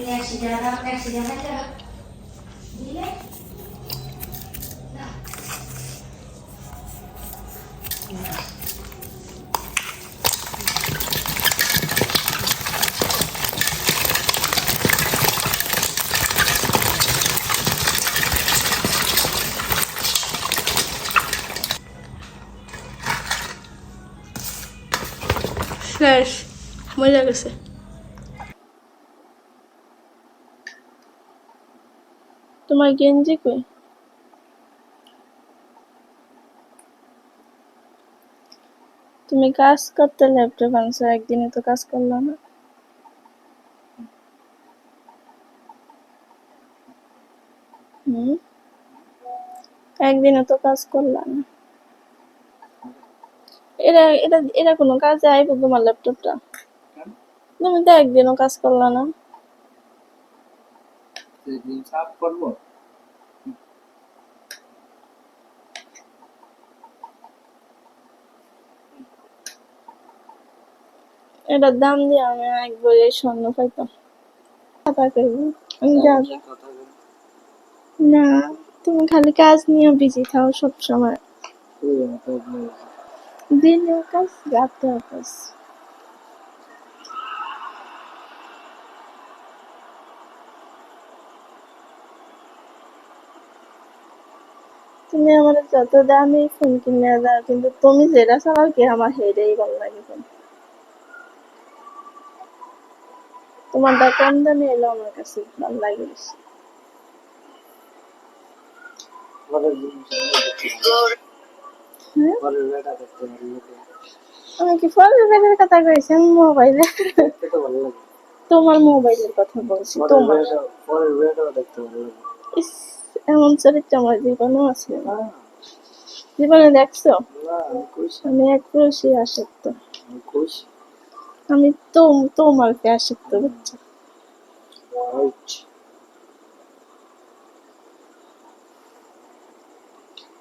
Yaşlılara, yaşlılara da? Flash, muy agradecido. তোমার গেঞ্জি কই? তুমি কাজ করতে ল্যাপটপ আনছো একদিনে তো কাজ করল না। একদিনে তো কাজ করলাম না। এটা এটা এটা কোনো কাজে আইব তোমার ল্যাপটপটা? তুমি তো একদিনও কাজ করলা না। সাফ করব? এটার দাম দিয়ে আমি একবার এই স্বর্ণ পাইতাম। না তুমি খালি কাজ নিয়ে বিজি থাও সব সময় আমার কাজ দিনেও কাজ তুমি আমার যত দামি ফোন কিনে দাও কিন্তু তুমি যেটা চালাও কি আমার হেরেই ভালো লাগে ফোন তোমারটা কম দামি এলো আমার কাছে ভালো লাগে বেশি আমি। হ্যাঁ? কি ফলের কথা কইছি? আমি মোবাইলে তোমার মোবাইলের কথা বলছি তোমার। এমন চরিত্র আমার জীবনেও আছে। না জীবনে দেখছ? আমি এক পুরুষই আসক্ত। আমি তো তোমাকে আসক্ত বুঝছ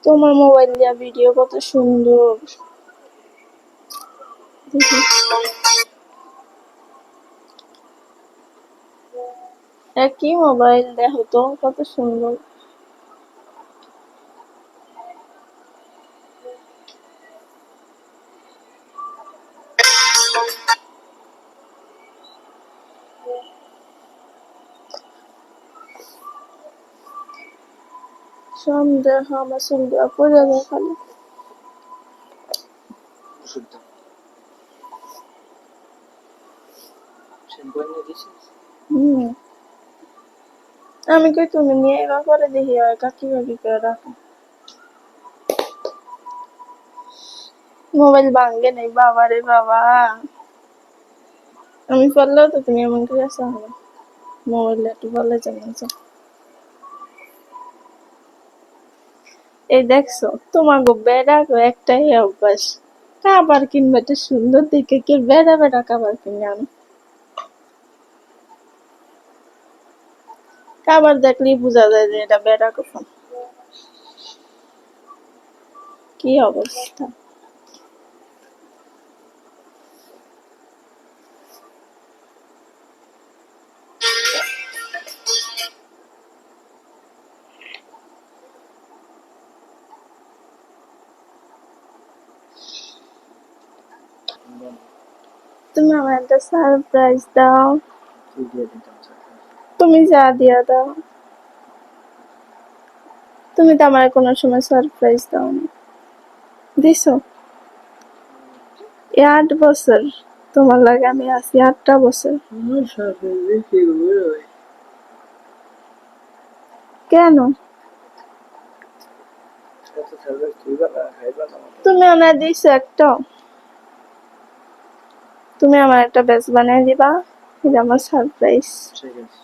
তোমার মোবাইল দিয়া ভিডিও কত সুন্দর। একই মোবাইল, দেখো তো কত সুন্দর। সন্দেহ আমার সন্দেহ পড়ে যায় খালি ওষুধ দাও শ্যাম্পু এনে দিছিস হুম আমি কই তুমি নিয়ে এবার করে দেখি আর কাকি কাকি করে রাখো মোবাইল ভাঙ্গে নেই বাবা রে বাবা আমি পারলেও তো তুমি এমন করে আসা হবে মোবাইল একটু বলে যেমন এই দেখছ তোমার গো বেড়া গো একটাই অভ্যাস কাবার কিনবে একটা সুন্দর দেখে কে বেড়া বেড়া কাবার কিনে আনো। কাবার দেখলেই বোঝা যায় যে এটা বেড়া কখন। কি অবস্থা? তুমি আমার একটা সারপ্রাইজ দাও। তুমি যা দিয়া দাও। তুমি তো আমার কোনো সময় সারপ্রাইজ দাও না। দিছো? এই আট বছর তোমার লাগে আমি আছি আটটা বছর। কেন। তুমি আমার দিছো একটা। তুমি আমার একটা ব্যাচ বানিয়ে দিবা এটা আমার সারপ্রাইজ। ঠিক আছে।